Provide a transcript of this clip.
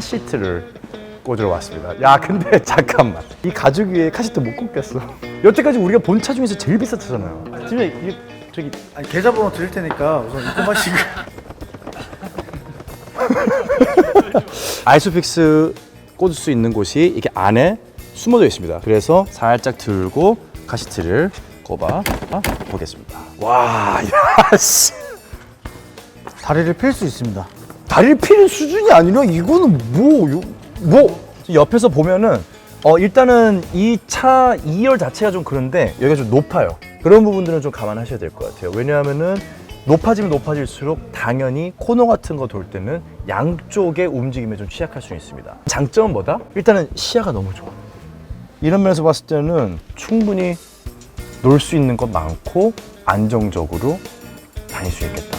카시트를 꽂으러 왔습니다. 야, 근데 잠깐만. 이 가죽 위에 카시트 못 꽂겠어. 여태까지 우리가 본 차 중에서 제일 비싼 차잖아요. 팀장, 이게 저기 아니 계좌번호 드릴 테니까 우선 입금하시고 아이소픽스 꽂을 수 있는 곳이 이렇게 안에 숨어져 있습니다. 그래서 살짝 들고 카시트를 꼽아 아, 보겠습니다. 와, 야, 씨. 다리를 필수 있습니다. 피는 수준이 아니라 이거는 뭐, 요- 뭐 옆에서 보면은 어 일단은 이 차 2열 자체가 좀 그런데 여기가 좀 높아요. 그런 부분들은 좀 감안하셔야 될 것 같아요. 왜냐하면은 높아지면 높아질수록 당연히 코너 같은 거 돌 때는 양쪽의 움직임에 좀 취약할 수 있습니다. 장점은 뭐다? 일단은 시야가 너무 좋아. 이런 면에서 봤을 때는 충분히 놀 수 있는 것 많고 안정적으로 다닐 수 있겠다.